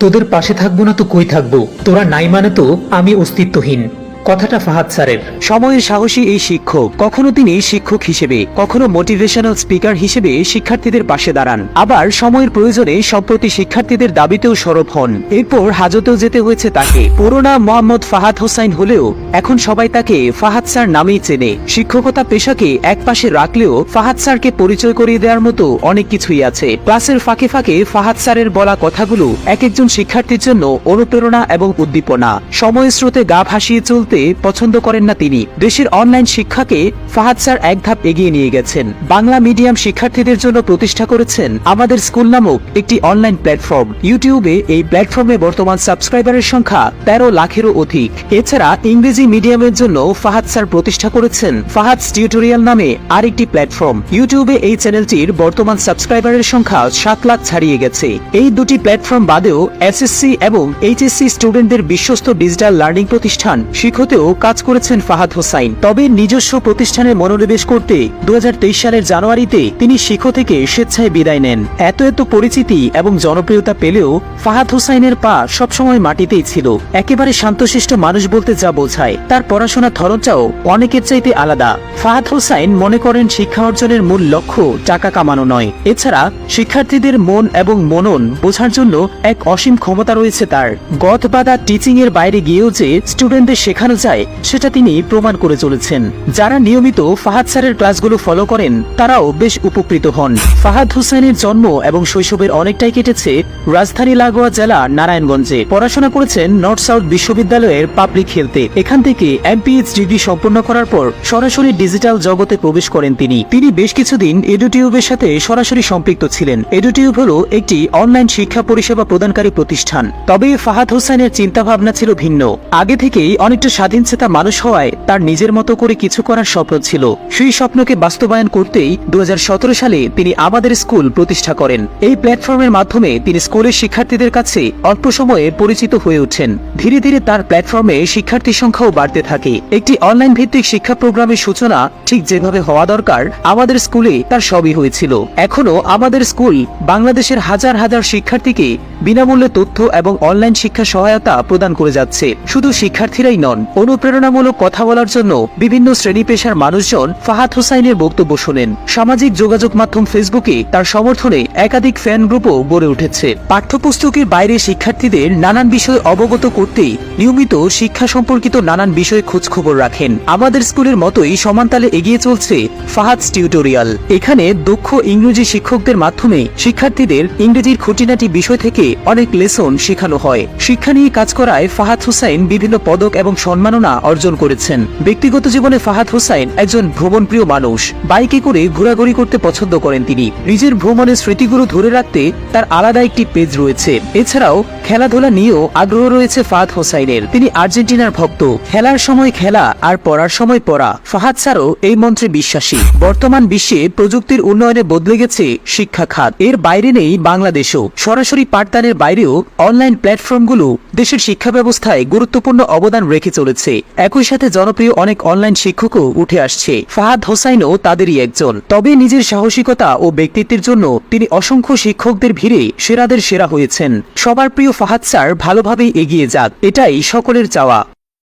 তোদের পাশে থাকব না তো কই থাকব? তোরা নাই মানে তো আমি অস্তিত্বহীন। কথাটা ফাহাদ স্যারের। সময়ের সাহসী এই শিক্ষক, কখনো তিনি শিক্ষক হিসেবে, কখনো মোটিভেশনাল স্পিকার হিসেবে শিক্ষার্থীদের পাশে দাঁড়ান। আবার সময়ের প্রয়োজনে সম্প্রতি শিক্ষার্থীদের দাবিতেও সরব হন। এরপর হাজতেও যেতে হয়েছে তাকে। পুরোনা মোহাম্মদ ফাহাদ হোসাইন হলেও এখন সবাই তাকে ফাহাদ স্যার নামেই চেনে। শিক্ষকতা পেশাকে একপাশে রাখলেও ফাহাদ স্যারকে পরিচয় করিয়ে দেওয়ার মতো অনেক কিছুই আছে। ক্লাসের ফাঁকে ফাঁকে ফাহাদ স্যারের বলা কথাগুলো এক একজন শিক্ষার্থীর জন্য অনুপ্রেরণা এবং উদ্দীপনা। সময়ের স্রোতে গা ভাসিয়ে চলতে পছন্দ করেন না তিনি। দেশের অনলাইন শিক্ষাকে ফাহাদ স্যার এক ধাপ এগিয়ে নিয়ে গেছেন। বাংলা মিডিয়াম শিক্ষার্থীদের জন্য প্রতিষ্ঠা করেছেন আমাদের স্কুল নামক একটি অনলাইন প্ল্যাটফর্ম। ইউটিউবে এই প্ল্যাটফর্মে বর্তমান সাবস্ক্রাইবারের সংখ্যা তেরো লাখেরও অধিক। এছাড়া ইংরেজি মিডিয়ামের জন্য ফাহাদ স্যার প্রতিষ্ঠা করেছেন ফাহাদ টিউটোরিয়াল নামে আরেকটি প্ল্যাটফর্ম। ইউটিউবে এই চ্যানেলটির বর্তমান সাবস্ক্রাইবারের সংখ্যা সাত লাখ ছাড়িয়ে গেছে। এই দুটি প্ল্যাটফর্ম বাদেও এসএসসি এবং এইচএসসি স্টুডেন্টদের বিশ্বস্ত ডিজিটাল লার্নিং প্রতিষ্ঠান শিক্ষতেও কাজ করেছেন ফাহাদ হোসাইন। তবে নিজস্ব প্রতিষ্ঠানে মনোনিবেশ করতে দু হাজার তেইশ সালের জানুয়ারিতে তিনি শিক্ষো থেকে স্বেচ্ছায় বিদায় নেন। এত এত পরিচিতি এবং জনপ্রিয়তা পেলেও ফাহাদ হোসাইনের পা সবসময় মাটিতেই ছিল। একেবারে শান্তশিষ্ট মানুষ বলতে যা বোঝায়, তার পড়াশোনার ধরনটাও অনেকের চাইতে আলাদা। ফাহাদ হোসাইন মনে করেন শিক্ষা অর্জনের মূল লক্ষ্য টাকা কামানো নয়। এছাড়া শিক্ষার্থীদের মন এবং মনন বোঝার জন্য এক অসীম ক্ষমতা রয়েছে তার। গত বাদা টিচিং এর বাইরে গিয়েও যে স্টুডেন্টদের শেখানো যায় সেটা তিনি প্রমাণ করে চলেছেন। যারা নিয়মিত ফাহাদ স্যারের ক্লাসগুলো ফলো করেন, তারাও বেশ উপকৃত হন। ফাহাদ হোসেনের জন্ম এবং শৈশবের অনেকটাই কেটেছে রাজধানী লাগোয়া জেলা নারায়ণগঞ্জে। পড়াশোনা করেছেন নর্থ সাউথ বিশ্ববিদ্যালয়ের পাবলিক হেলথে এখান থেকে এমপিএইচ ডিগ্রি সম্পন্ন করার পর সরাসরি ডিজিটাল জগতে প্রবেশ করেন তিনি। তিনি বেশ কিছুদিন এডুটিউবের সাথে সরাসরি সম্পৃক্ত ছিলেন। এডুটিউব হলো একটি অনলাইন শিক্ষা পরিষেবা প্রদানকারী প্রতিষ্ঠান। তবে ফাহাদ হোসেনের চিন্তা ভাবনা ছিল ভিন্ন। আগে থেকেই অনেকটা স্বাধীন চেতা মানুষ হওয়ায় তার নিজের মতো করে কিছু করার স্বপ্ন ছিল। সেই স্বপ্নকে বাস্তবায়ন করতেই দু হাজার সতেরো সালে তিনি আমাদের স্কুল প্রতিষ্ঠা করেন। এই প্ল্যাটফর্মের মাধ্যমে তিনি স্কুলের শিক্ষার্থীদের কাছে অল্প সময়ে পরিচিত হয়ে ওঠেন ধীরে ধীরে তার প্ল্যাটফর্মে শিক্ষার্থীর সংখ্যাও বাড়তে থাকে। একটি অনলাইন ভিত্তিক শিক্ষা প্রোগ্রামের সূচনা ঠিক যেভাবে হওয়া দরকার, আমাদের স্কুলে তার সবই হয়েছিল। এখনও আমাদের স্কুল বাংলাদেশের হাজার হাজার শিক্ষার্থীকে বিনামূল্যে তথ্য এবং অনলাইন শিক্ষা সহায়তা প্রদান করে যাচ্ছে। শুধু শিক্ষার্থীরাই নন অনুপ্রেরণামূলক কথা বলার জন্য বিভিন্ন শ্রেণি পেশার মানুষজন ফাহাদ হোসাইনের বক্তব্য শোনেন। সামাজিক যোগাযোগ মাধ্যম ফেসবুকে তার সমর্থনে একাধিক ফ্যান গ্রুপও গড়ে উঠেছে। পাঠ্যপুস্তকের বাইরে শিক্ষার্থীদের নানান বিষয় অবগত করতেই নিয়মিত শিক্ষা সম্পর্কিত নানান বিষয়ে খোঁজখবর রাখেন। আমাদের স্কুলের মতোই সমানতালে এগিয়ে চলছে ফাহাদ টিউটোরিয়াল। এখানে দক্ষ ইংরেজি শিক্ষকদের মাধ্যমে শিক্ষার্থীদের ইংরেজির খুঁটিনাটি বিষয় থেকে অনেক লেসন শেখানো হয়। শিক্ষা নিয়ে কাজ করায় ফাহাদ হুসাইন বিভিন্ন পদক এবং সম্মাননা অর্জন করেছেন। ব্যক্তিগত জীবনে ফাহাদ হুসাইন একজন ভ্রমণপ্রিয় মানুষ। বাইকে করে ঘোরাঘুরি করতে পছন্দ করেন তিনি। নিজের ভ্রমণের স্মৃতিগুলো ধরে রাখতে তার আলাদা একটি পেজ রয়েছে। এছাড়াও খেলাধুলা নিয়েও আগ্রহ রয়েছে ফাহাদ হোসাইনের। তিনি আর্জেন্টিনার ভক্ত। খেলার সময় খেলা আর পড়ার সময় পড়া। ফাহাদ স্যারও এই মন্ত্রে বিশ্বাসী। বর্তমান বিশ্বে প্রযুক্তির উন্নয়নে বদলে গেছে শিক্ষা খাত। এর বাইরে নেই বাংলাদেশও। সরাসরি পাঠদানের বাইরেও অনলাইন প্ল্যাটফর্মগুলো দেশের শিক্ষা ব্যবস্থায় গুরুত্বপূর্ণ অবদান রেখে চলেছে একই সাথে জনপ্রিয় অনেক অনলাইন শিক্ষকও উঠে আসছে। ফাহাদ হোসাইনও তাদেরই একজন। তবে নিজের সাহসিকতা ও ব্যক্তিত্বের জন্য তিনি অসংখ্য শিক্ষকদের ভিড়ে সেরাদের সেরা হয়েছেন। সবার প্রিয় ফাহাদ স্যার ভালোভাবেই এগিয়ে যাক। এটাই সকলের চাওয়া।